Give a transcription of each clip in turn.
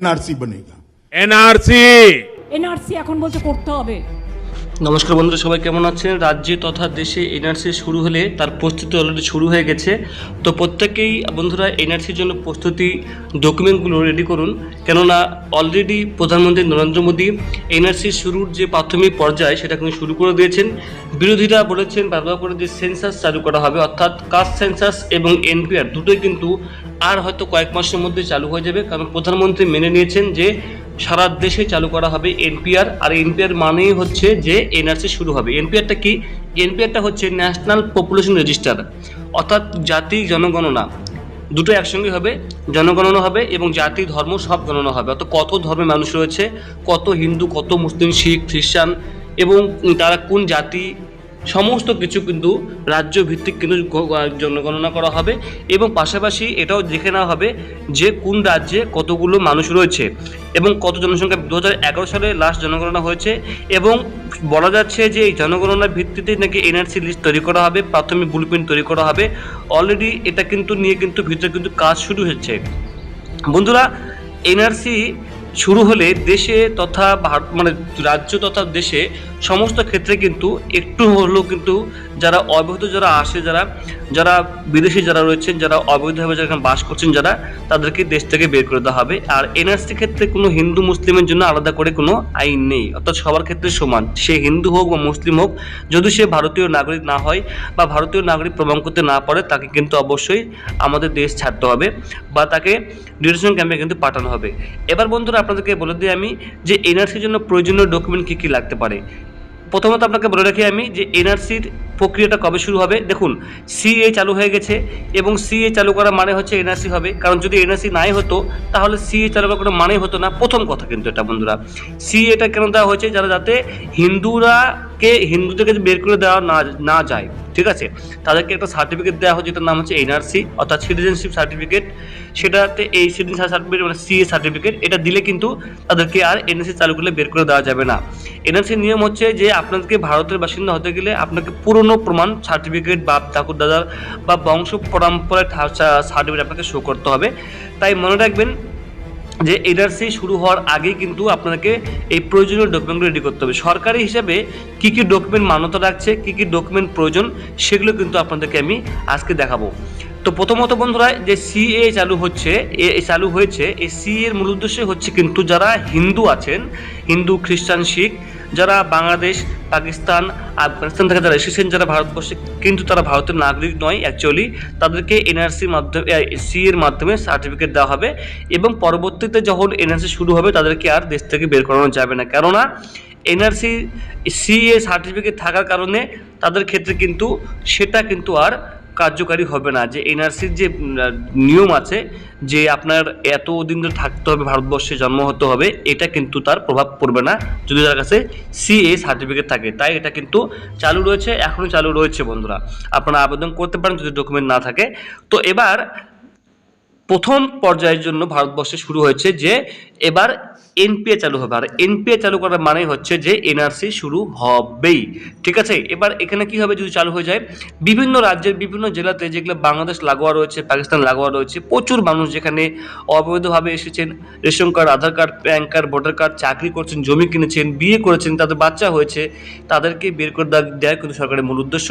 NRC Banega. NRC. NRC এখন বলতে করতে হবে। নমস্কার বন্ধুরা, সবাই কেমন আছেন? রাজ্যে তথা দেশে এনআরসি শুরু হলে তার প্রস্তুতি অলরেডি শুরু হয়ে গেছে। তো প্রত্যেকেই বন্ধুরা, এনআরসির জন্য প্রস্তুতি ডকুমেন্টগুলো রেডি করুন। কেননা অলরেডি প্রধানমন্ত্রী নরেন্দ্র মোদী এনআরসি শুরুর যে প্রাথমিক পর্যায়, সেটা কিন্তু শুরু করে দিয়েছেন। বিরোধীরা বলেছেন, বারবার করে যে সেন্সাস চালু করা হবে, অর্থাৎ কাস্ট সেন্সাস এবং এনপিআর দুটোই কিন্তু আর হয়তো কয়েক মাসের মধ্যে চালু হয়ে যাবে। কারণ প্রধানমন্ত্রী মেনে নিয়েছেন যে সারা দেশে চালু করা হবে এনপিআর, আর এনপিআর মানেই হচ্ছে যে এনআরসি শুরু হবে। এনপিআরটা কি? এনপিআরটা হচ্ছে ন্যাশনাল পপুলেশন রেজিস্টার, অর্থাৎ জাতি জনগণনা। দুটো একসঙ্গে হবে, জনগণনা হবে এবং জাতি, ধর্ম সব গণনা হবে। অর্থাৎ কত ধর্মের মানুষ রয়েছে, কত হিন্দু, কত মুসলিম, শিখ, খ্রিস্টান এবং তারা কোন জাতি সমস্ত কিছু কিন্তু রাজ্য ভিত্তিক কিন্তু জনগণনা করা হবে এবং পাশাপাশি এটাও দেখে নেওয়া হবে যে কোন রাজ্যে কতগুলো মানুষ রয়েছে এবং কত জনসংখ্যা। দু হাজার এগারো সালে লাস্ট জনগণনা হয়েছে এবং বলা যাচ্ছে যে এই জনগণনার ভিত্তিতে নাকি এনআরসি লিস্ট তৈরি করা হবে, প্রাথমিক ব্লুপ্রিন্ট তৈরি করা হবে। অলরেডি এটা কিন্তু নিয়ে কিন্তু ভিতরে কিন্তু কাজ শুরু হচ্ছে বন্ধুরা এনআরসি শুরু হলে দেশে তথা ভারত মানে রাজ্য তথা দেশে সমস্ত ক্ষেত্রে কিন্তু একটু হলেও কিন্তু যারা অবৈধ যারা আসে, যারা যারা বিদেশি যারা রয়েছেন, যারা অবৈধভাবে যারা বাস করছেন, যারা তাদেরকে দেশ থেকে বের করে দেওয়া হবে। আর এনআরসি ক্ষেত্রে কোনো হিন্দু, মুসলিমের জন্য আলাদা করে কোনো আইন নেই। অর্থাৎ সবার ক্ষেত্রে সমান। সে হিন্দু হোক বা মুসলিম হোক, যদি সে ভারতীয় নাগরিক না হয় বা ভারতীয় নাগরিক প্রমাণ করতে না পারে, তাকে কিন্তু অবশ্যই আমাদের দেশ ছাড়তে হবে বা তাকে ডিটেনশন ক্যাম্পে কিন্তু পাঠানো হবে। এবার বন্ধুরা, আপনাদেরকে বলে দিই আমি যে এনআরসির জন্য প্রয়োজনীয় ডকুমেন্ট কী কী লাগতে পারে। প্রথমত আপনাকে বলে রাখি আমি যে এনআরসির প্রক্রিয়াটা কবে শুরু হবে? দেখুন সিএ চালু হয়ে গেছে এবং সিএ চালু করা মানে হচ্ছে এনআরসি হবে। কারণ যদি এনআরসি নাই হতো, তাহলে সিএ চালু করার কোনো মানেই হতো না। প্রথম কথা কিন্তু এটা, বন্ধুরা। সিএটা কেন দেওয়া হয়েছে? যারা, যাতে হিন্দুরাকে হিন্দুদেরকে বের করে দেওয়া না না যায়, ঠিক আছে? তাদেরকে একটা সার্টিফিকেট দেওয়া হয় যেটার নাম হচ্ছে এনআরসি অর্থাৎ সিটিজেনশিপ সার্টিফিকেট সেটাতে এই সিটিজেন সার্টিফিকেট মানে সিএ সার্টিফিকেট এটা দিলে কিন্তু তাদেরকে আর এনআরসি চালু করলে বের করে দেওয়া যাবে না। এনআরসির নিয়ম হচ্ছে যে, আপনাদেরকে ভারতের বাসিন্দা হতে গেলে আপনাকে পুরনো প্রমাণ সার্টিফিকেট বা ঠাকুর, দাদার বা বংশ পরম্পরার সার্টিফিকেট আপনাকে শো করতে হবে। তাই মনে রাখবেন যে এনআরসি শুরু হওয়ার আগেই কিন্তু আপনাকে এই প্রয়োজনীয় ডকুমেন্টগুলো রেডি করতে হবে। সরকারি হিসাবে কী কী ডকুমেন্ট মান্যতা রাখছে, কী কী ডকুমেন্ট প্রয়োজন, সেগুলো কিন্তু আপনাদেরকে আমি আজকে দেখাবো। তো প্রথমত বন্ধুরা, যে সিএ চালু হচ্ছে, এ চালু হয়েছে, এই সিএ এর মূল উদ্দেশ্য হচ্ছে কিন্তু যারা হিন্দু আছেন, হিন্দু, খ্রিস্টান, শিখ যারা বাংলাদেশ, পাকিস্তান, আফগানিস্তান থেকে যারা এসেছেন, যারা ভারতবর্ষে, কিন্তু তারা ভারতের নাগরিক নয় অ্যাকচুয়ালি তাদেরকে এনআরসির মাধ্যমে সি এর মাধ্যমে সার্টিফিকেট দেওয়া হবে এবং পরবর্তীতে যখন এনআরসি শুরু হবে, তাদেরকে আর দেশ থেকে বের করানো যাবে না। কেননা এনআরসি সিএ সার্টিফিকেট থাকার কারণে তাদের ক্ষেত্রে কিন্তু সেটা কিন্তু আর কার্যকারী হবে না। যে এনআরসির যে নিয়ম আছে যে আপনার এত দিন ধরে থাকতে হবে, ভারতবর্ষে জন্ম হতে হবে, এটা কিন্তু তার প্রভাব পড়বে না যদি তার কাছে সিএ সার্টিফিকেট থাকে। তাই এটা কিন্তু চালু রয়েছে এখনও চালু রয়েছে বন্ধুরা। আপনারা আবেদন করতে পারেন যদি ডকুমেন্ট না থাকে। তো এবার প্রথম পর্যায়ের জন্য ভারতবর্ষে শুরু হয়েছে যে এবার এনপিএ চালু হবে। আর এনপিএ চালু করার মানে হচ্ছে যে এনআরসি শুরু হবেই। ঠিক আছে? এবার এখানে কি হবে যদি চালু হয়ে যায়? বিভিন্ন রাজ্যের বিভিন্ন জেলাতে যেগুলো বাংলাদেশ লাগোয়া রয়েছে, পাকিস্তান লাগোয়া রয়েছে, প্রচুর মানুষ যেখানে অবৈধভাবে এসেছেন। Ration card, Aadhaar card, PAN card, voter card, চাকরি করছেন, জমি কিনেছেন, বিয়ে করেছেন, তাদের বাচ্চা হয়েছে, তাদেরকে বের করে দেওয়া কিন্তু সরকারের মূল উদ্দেশ্য।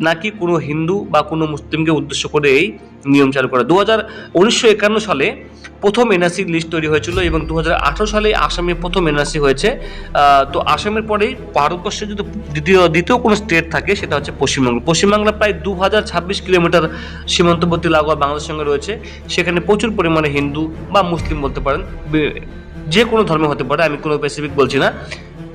নাকি কোনো হিন্দু বা কোনো মুসলিমকে উদ্দেশ্য করে এই নিয়ম চালু করা? দু হাজার উনিশশো একান্ন সালে প্রথম এনআরসি লিস্ট তৈরি হয়েছিল এবং দু হাজার আঠারো সালে আসামে প্রথম এনআরসি হয়েছে। তো আসামের পরেই ভারতবর্ষে যদি দ্বিতীয় দ্বিতীয় কোনো স্টেট থাকে, সেটা হচ্ছে পশ্চিমবঙ্গ। পশ্চিমবাংলা প্রায় দু হাজার ছাব্বিশ কিলোমিটার সীমান্তবর্তী লাগোয়া বাংলাদেশের সঙ্গে রয়েছে। সেখানে প্রচুর পরিমাণে হিন্দু বা মুসলিম বলতে পারেন যে কোনো ধর্ম হতে পারে, আমি কোনো স্পেসিফিক বলছি না।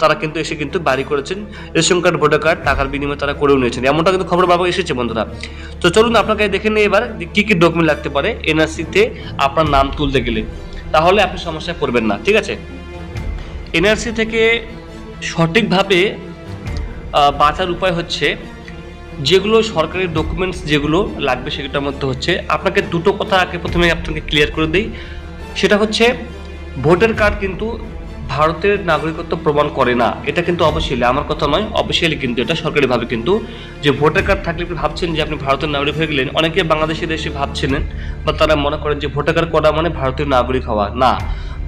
তারা কিন্তু এসে কিন্তু বাড়ি করেছেন। রেশন কার্ড, ভোটার কার্ড, টাকার বিনিময়ে তারা করেও নিয়েছেন। এমনটা কিন্তু খবর বাবা এসেছে বন্ধুরা। তো চলুন আপনাকে দেখে নিই এবার কী কী ডকুমেন্ট লাগতে পারে এনআরসিতে আপনার নাম তুলতে গেলে। তাহলে আপনি সমস্যায় পড়বেন না, ঠিক আছে? এনআরসি থেকে সঠিকভাবে বাঁচার উপায় হচ্ছে যেগুলো সরকারি ডকুমেন্টস যেগুলো লাগবে সেগুলোর মধ্যে হচ্ছে, আপনাকে দুটো কথা আগে প্রথমে আপনাকে ক্লিয়ার করে দিই। সেটা হচ্ছে, ভোটার কার্ড কিন্তু ভারতের নাগরিকত্ব প্রমাণ করে না, এটা কিন্তু অবশ্যই আমার কথা নয়, অবশ্যই কিন্তু এটা সরকারিভাবে কিন্তু যে ভোটার কার্ড থাকলে আপনি ভাবছেন যে আপনি ভারতের নাগরিক হয়ে গেলেন, অনেকে বাংলাদেশি দেশে ভাবছিলেন বা তারা মনে করেন যে ভোটার কার্ড করা মানে ভারতীয় নাগরিক হওয়া। না,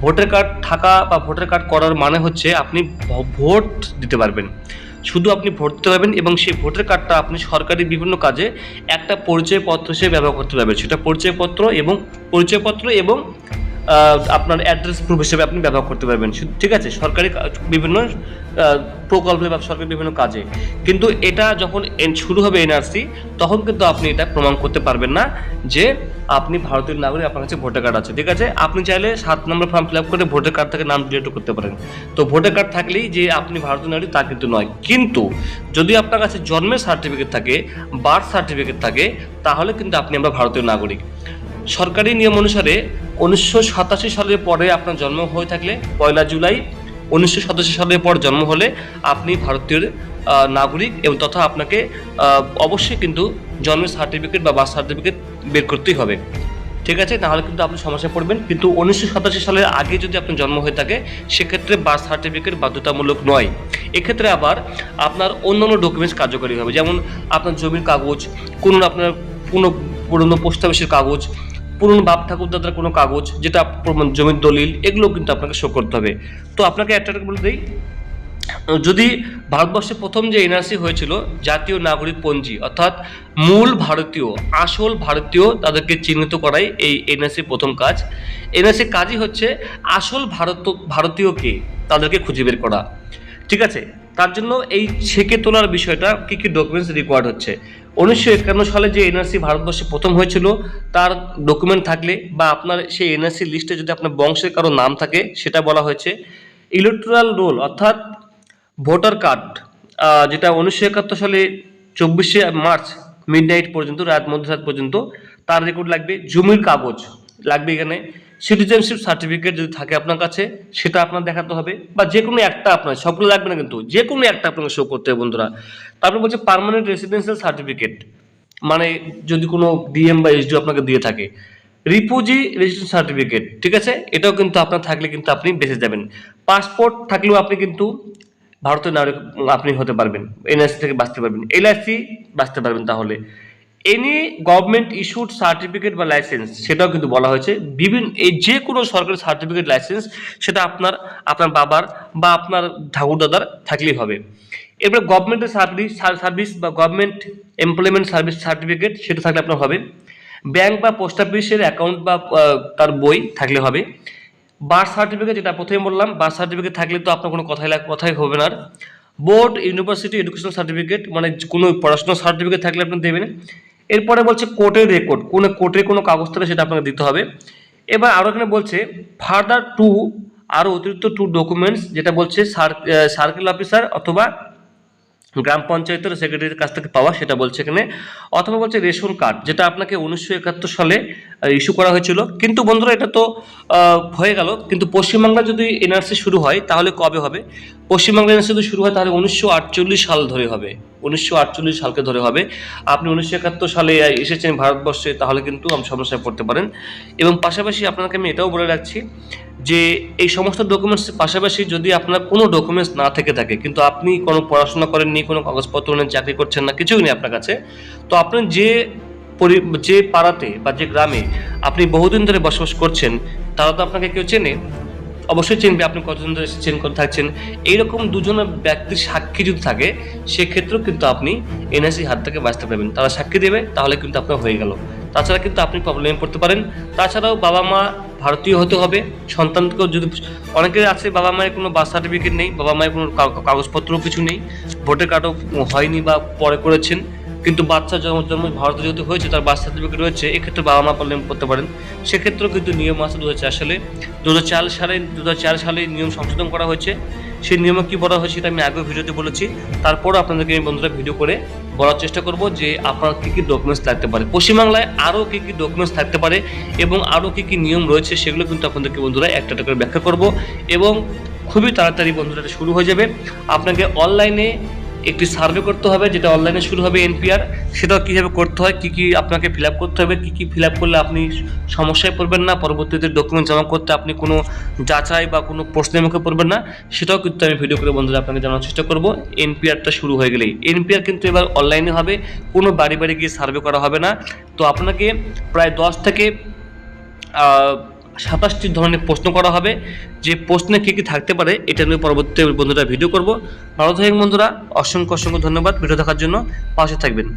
ভোটার কার্ড থাকা বা ভোটার কার্ড করার মানে হচ্ছে আপনি ভোট দিতে পারবেন। শুধু আপনি ভোট দিতে পারবেন এবং সেই ভোটার কার্ডটা আপনি সরকারি বিভিন্ন কাজে একটা পরিচয়পত্র হিসেবে ব্যবহার করতে পারবেন। সেটা পরিচয়পত্র এবং পরিচয়পত্র এবং আপনার অ্যাড্রেস প্রুফ হিসেবে আপনি ব্যবহার করতে পারবেন। ঠিক আছে? সরকারি বিভিন্ন প্রকল্পে বা সরকারি বিভিন্ন কাজে। কিন্তু এটা যখন শুরু হবে এনআরসি তখন কিন্তু আপনি এটা প্রমাণ করতে পারবেন না যে আপনি ভারতীয় নাগরিক, আপনার কাছে ভোটার কার্ড আছে। ঠিক আছে? আপনি চাইলে সাত নম্বর ফর্ম ফিল আপ করে ভোটার কার্ড থেকে নাম ডিলিট করতে পারেন। তো ভোটার কার্ড থাকলেই যে আপনি ভারতীয় নাগরিক, তা কিন্তু নয়। কিন্তু যদি আপনার কাছে জন্মের সার্টিফিকেট থাকে বার্থ সার্টিফিকেট থাকে, তাহলে কিন্তু আপনি আমরা ভারতীয় নাগরিক। সরকারি নিয়ম অনুসারে উনিশশো সাতাশি সালের পরে আপনার জন্ম হয়ে থাকলে পয়লা জুলাই, উনিশশো সাতাশি সালের পর জন্ম হলে আপনি ভারতীয় নাগরিক এবং তথা আপনাকে অবশ্যই কিন্তু জন্মের সার্টিফিকেট বা বার্থ সার্টিফিকেট বের করতেই হবে। ঠিক আছে? তাহলে কিন্তু আপনি সমস্যায় পড়বেন। কিন্তু উনিশশো সাতাশি সালের আগে যদি আপনার জন্ম হয়ে থাকে, সেক্ষেত্রে বার্থ সার্টিফিকেট বাধ্যতামূলক নয়। এক্ষেত্রে আবার আপনার অন্যান্য ডকুমেন্টস কার্যকরী হবে। যেমন আপনার জমির কাগজ, কোনো আপনার কোনো পুরনো পোস্ট অফিসের কাগজ পুরনো বাপ ঠাকুর দাদার কোনো কাগজ, যেটা জমির দলিল, এগুলো কিন্তু আপনাকে শো করতে হবে। তো আপনাকে একটা বলে দিই। যদি ভারতবর্ষে প্রথম যে এনআরসি হয়েছিল, জাতীয় নাগরিক পঞ্জি, অর্থাৎ মূল ভারতীয়, আসল ভারতীয় তাদেরকে চিহ্নিত করাই এই এনআরসি প্রথম কাজ। এনআরসি কাজই হচ্ছে আসল ভারত ভারতীয়কে তাদেরকে খুঁজে বের করা। ঠিক আছে? তার জন্য এই ছেকে তোলার বিষয়টা কী কী ডকুমেন্টস রিকোয়ার্ড হচ্ছে? উনিশশো একান্ন সালে যে এনআরসি ভারতবর্ষে প্রথম হয়েছিল, তার ডকুমেন্ট থাকলে বা আপনার সেই এনআরসি লিস্টে যদি আপনার বংশের কারও নাম থাকে, সেটা বলা হয়েছে। ইলেকট্রাল রোল অর্থাৎ ভোটার কার্ড যেটা উনিশশো একাত্তর সালে চব্বিশে মার্চ মিড পর্যন্ত, রাত মধ্যরাত পর্যন্ত, তার রেকর্ড লাগবে। জমির কাগজ লাগবে এখানে। সিটিজেনশিপ সার্টিফিকেট যদি থাকে আপনার কাছে, সেটা আপনার দেখাতে হবে। বা যে কোনো একটা আপনার, সবগুলো লাগবে না কিন্তু, যে কোনো একটা আপনাকে শো করতে হবে বন্ধুরা। তারপরে বলছে পার্মানেন্ট রেসিডেন্সিয়াল সার্টিফিকেট মানে যদি কোনো ডিএম বা এসডিও আপনাকে দিয়ে থাকে। রিপুজি রেজিস্ট্রেশন সার্টিফিকেট ঠিক আছে? এটাও কিন্তু আপনার থাকলে কিন্তু আপনি বেঁচে যাবেন। পাসপোর্ট থাকলেও আপনি কিন্তু ভারতের নাগরিক, আপনি হতে পারবেন এনআরসি থেকে বাঁচতে পারবেন। এলআইসি বাঁচতে পারবেন তাহলে। এনি গভর্নমেন্ট ইস্যুড সার্টিফিকেট বা লাইসেন্স সেটাও কিন্তু বলা হয়েছে। বিভিন্ন এই যে কোনো সরকারি সার্টিফিকেট লাইসেন্স সেটা আপনার আপনার বাবার বা আপনার ঠাকুর দাদার থাকলেই হবে। এরপরে গভর্নমেন্টের সার্ভিস সার্ভিস বা গভর্নমেন্ট এমপ্লয়মেন্ট সার্ভিস সার্টিফিকেট সেটা থাকলে আপনার হবে। ব্যাংক বা পোস্ট অফিসের অ্যাকাউন্ট বা তার বই থাকলে হবে। বার্থ সার্টিফিকেট যেটা প্রথমে বললাম বার্থ সার্টিফিকেট থাকলে তো আপনার কোনো কথাই কথাই হবে না আর। বোর্ড ইউনিভার্সিটি এডুকেশন সার্টিফিকেট মানে কোনো পড়াশোনার সার্টিফিকেট থাকলে আপনি দেবেন। এরপরে বলছে কোর্টের রেকর্ড কোনো কোর্টের কোনো কাগজ থাকলে সেটা আপনাকে দিতে হবে। এবার আরও এখানে বলছে ফার্দার টু আরও অতিরিক্ত টু ডকুমেন্টস যেটা বলছে সার্কেল অফিসার অথবা গ্রাম পঞ্চায়েতের সেক্রেটারির কাছ থেকে পাওয়া সেটা বলছে এখানে। অথবা বলছে রেশন কার্ড যেটা আপনাকে উনিশশো একাত্তর সালে ইস্যু করা হয়েছিল। কিন্তু বন্ধুরা, এটা তো হয়ে গেল। কিন্তু পশ্চিমবাংলা যদি এনআরসি শুরু হয়, তাহলে কবে হবে? পশ্চিমবাংলা এনআরসি যদি শুরু হয়, তাহলে উনিশশো আটচল্লিশ সাল ধরে হবে। উনিশশো আটচল্লিশ সালকে ধরে হবে। আপনি উনিশশো একাত্তর সালে এসেছেন ভারতবর্ষে, তাহলে কিন্তু আপনি সমস্যায় পড়তে পারেন। এবং পাশাপাশি আপনাকে আমি এটাও বলে রাখছি যে এই সমস্ত ডকুমেন্টসের পাশাপাশি যদি আপনার কোনো ডকুমেন্টস না থেকে থাকে, কিন্তু আপনি কোনো পড়াশোনা করেননি, কোনো কাগজপত্র নেই চাকরি করছেন না, কিছুই নেই আপনার কাছে, তো আপনি যে যে পাড়াতে বা যে গ্রামে আপনি বহুদিন ধরে বসবাস করছেন, তারা তো আপনাকে কেউ চেনে? অবশ্যই চিনবে আপনি কতদিন ধরে চেন করে থাকছেন। এইরকম দুজন ব্যক্তির সাক্ষী যদি থাকে, সেক্ষেত্রেও কিন্তু আপনি এনএসসি হাত থেকে বাঁচতে পারবেন। তারা সাক্ষী দেবে, তাহলে কিন্তু আপনার হয়ে গেল। তাছাড়া কিন্তু আপনি প্রবলেমে পড়তে পারেন। তাছাড়াও বাবা মা ভারতীয় হতে হবে, সন্তানকেও যদি অনেকের আছে বাবা মায়ের কোনো বার্থ সার্টিফিকেট নেই, বাবা মায়ের কোনো কাগজপত্র কিছু নেই ভোটার কার্ডও হয়নি বা পরে করেছেন, কিন্তু বাচ্চা জন্ম জন্ম ভারতে যেহেতু হয়েছে, তার বার্থ সার্টিফিকেট রয়েছে, এক্ষেত্রে বাবা মা প্রবলেম করতে পারেন। সেক্ষেত্রেও কিন্তু নিয়ম আছে দু হাজার চার সালে দু হাজার চার সালে দু হাজার চার সালে নিয়ম সংশোধন করা হয়েছে। সেই নিয়মে কী বলা হয়েছে সেটা আমি আগেও ভিডিওতে বলেছি। তারপরও আপনাদেরকে আমি বন্ধুরা ভিডিও করে বলার চেষ্টা করব যে আপনার কী কী ডকুমেন্টস থাকতে পারে। পশ্চিমবাংলায় আরও কী কী ডকুমেন্টস থাকতে পারে এবং আরও কী কী নিয়ম রয়েছে সেগুলো কিন্তু আপনাদেরকে বন্ধুরা একটা একটা করে ব্যাখ্যা করব এবং খুবই তাড়াতাড়ি বন্ধুরা শুরু হয়ে যাবে। আপনাকে অনলাইনে একটি সার্ভে করতে হবে, যেটা অনলাইনে শুরু হবে এনপিআর সেটাও কীভাবে করতে হয়, কী কী আপনাকে ফিল করতে হবে, কী কী ফিল করলে আপনি সমস্যায় পড়বেন না, পরবর্তীতে ডকুমেন্ট জমা করতে আপনি কোনো যাচাই বা কোনো প্রশ্নের মুখে পড়বেন না। সেটাও কিন্তু আমি ভিডিও করে বন্ধুরা আপনাকে জানার চেষ্টা করব। এনপিআরটা শুরু হয়ে গেলেই। এনপিআর কিন্তু এবার অনলাইনে হবে, কোনো বাড়ি বাড়ি গিয়ে সার্ভে করা হবে না। তো আপনাকে প্রায় দশ থেকে সাতাশটি ধরনের প্রশ্ন করা হবে। যে প্রশ্নে কী কী থাকতে পারে, এটা নিয়ে পরবর্তী বন্ধুরা ভিডিও করব। ভালো থাকেন বন্ধুরা। অসংখ্য অসংখ্য ধন্যবাদ ভিডিও দেখার জন্য। পাশে থাকবেন।